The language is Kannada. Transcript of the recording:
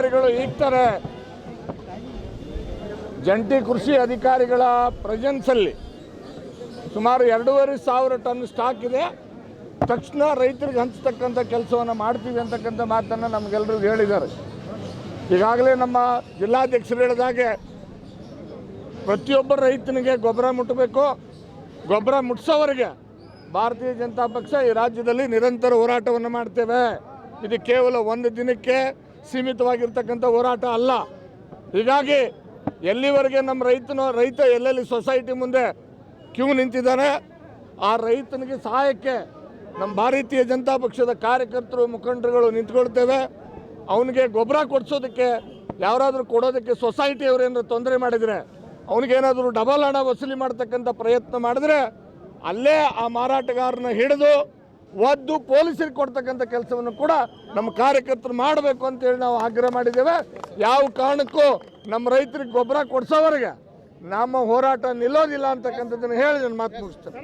ಅಧಿಕಾರಿಗಳು ಇಡ್ತಾರೆ ಜಂಟಿ ಕೃಷಿ ಅಧಿಕಾರಿಗಳ ಪ್ರೆಸೆನ್ಸಲ್ಲಿ ಸುಮಾರು ಎರಡೂವರೆ ಸಾವಿರ ಟನ್ ಸ್ಟಾಕ್ ಇದೆ. ತಕ್ಷಣ ರೈತರಿಗೆ ಹಂಚತಕ್ಕಂಥ ಕೆಲಸವನ್ನು ಮಾಡ್ತೀವಿ ಅಂತಕ್ಕಂಥ ಮಾತನ್ನು ನಮಗೆಲ್ಲರಿಗೂ ಹೇಳಿದ್ದಾರೆ. ಈಗಾಗಲೇ ನಮ್ಮ ಜಿಲ್ಲಾಧ್ಯಕ್ಷರು ಹೇಳಿದಾಗೆ ಪ್ರತಿಯೊಬ್ಬ ರೈತನಿಗೆ ಗೊಬ್ಬರ ಮುಟ್ಟಬೇಕು ಗೊಬ್ಬರ ಮುಟ್ಸೋವರೆಗೆ ಭಾರತೀಯ ಜನತಾ ಪಕ್ಷ ಈ ರಾಜ್ಯದಲ್ಲಿ ನಿರಂತರ ಹೋರಾಟವನ್ನು ಮಾಡ್ತೇವೆ. ಇದು ಕೇವಲ ಒಂದು ದಿನಕ್ಕೆ ಸೀಮಿತವಾಗಿರ್ತಕ್ಕಂಥ ಹೋರಾಟ ಅಲ್ಲ. ಹೀಗಾಗಿ ಎಲ್ಲಿವರೆಗೆ ನಮ್ಮ ರೈತನ, ರೈತ ಎಲ್ಲೆಲ್ಲಿ ಸೊಸೈಟಿ ಮುಂದೆ ಕ್ಯೂ ನಿಂತಿದ್ದಾನೆ, ಆ ರೈತನಿಗೆ ಸಹಾಯಕ್ಕೆ ನಮ್ಮ ಭಾರತೀಯ ಜನತಾ ಪಕ್ಷದ ಕಾರ್ಯಕರ್ತರು, ಮುಖಂಡರುಗಳು ನಿಂತ್ಕೊಳ್ತೇವೆ. ಅವನಿಗೆ ಗೊಬ್ಬರ ಕೊಡಿಸೋದಕ್ಕೆ, ಯಾರಾದರೂ ಕೊಡೋದಕ್ಕೆ ಸೊಸೈಟಿಯವರು ಏನಾದರೂ ತೊಂದರೆ ಮಾಡಿದರೆ ಅವನಿಗೇನಾದರೂ ಡಬಲ್ ಹಣ ವಸೂಲಿ ಮಾಡ್ತಕ್ಕಂಥ ಪ್ರಯತ್ನ ಮಾಡಿದ್ರೆ, ಅಲ್ಲೇ ಆ ಮಾರಾಟಗಾರನ ಹಿಡಿದು ಒದ್ದು ಪೊಲೀಸರಿಗೆ ಕೊಡ್ತಕ್ಕಂಥ ಕೆಲಸವನ್ನು ಕೂಡ ನಮ್ಮ ಕಾರ್ಯಕರ್ತರು ಮಾಡಬೇಕು ಅಂತೇಳಿ ನಾವು ಆಗ್ರಹ ಮಾಡಿದ್ದೇವೆ. ಯಾವ ಕಾರಣಕ್ಕೂ ನಮ್ಮ ರೈತರಿಗೆ ಗೊಬ್ಬರ ಕೊಡಿಸೋವರೆಗೆ ನಮ್ಮ ಹೋರಾಟ ನಿಲ್ಲೋದಿಲ್ಲ ಅಂತಕ್ಕಂಥದ್ದನ್ನು ಹೇಳಿ ನಾನು ಮಾತು ಮುಗಿಸ್ತೇನೆ.